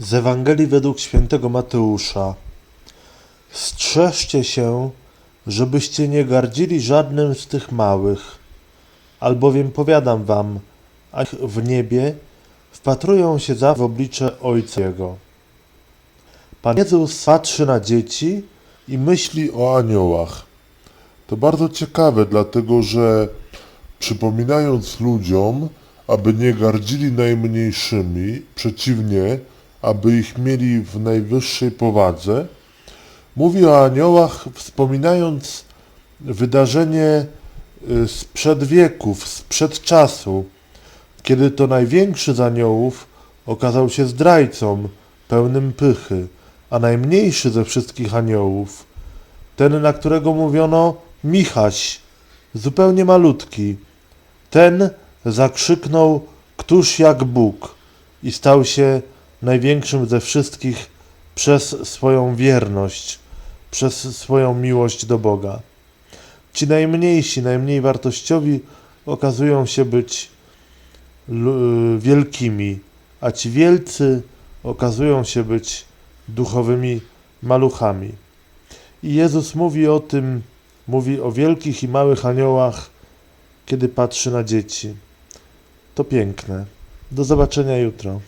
Z Ewangelii według świętego Mateusza. Strzeżcie się, żebyście nie gardzili żadnym z tych małych, albowiem powiadam wam, a w niebie wpatrują się za w oblicze Ojca Jego. Pan Jezus patrzy na dzieci i myśli o aniołach. To bardzo ciekawe, dlatego że przypominając ludziom, aby nie gardzili najmniejszymi, przeciwnie, aby ich mieli w najwyższej powadze, mówi o aniołach, wspominając wydarzenie y, sprzed wieków, sprzed czasu, kiedy to największy z aniołów okazał się zdrajcą, pełnym pychy, a najmniejszy ze wszystkich aniołów, ten, na którego mówiono Michaś, zupełnie malutki, ten zakrzyknął Któż jak Bóg i stał się największym ze wszystkich przez swoją wierność, przez swoją miłość do Boga. Ci najmniejsi, najmniej wartościowi okazują się być lu- wielkimi, a ci wielcy okazują się być duchowymi maluchami. I Jezus mówi o tym, mówi o wielkich i małych aniołach, kiedy patrzy na dzieci. To piękne. Do zobaczenia jutro.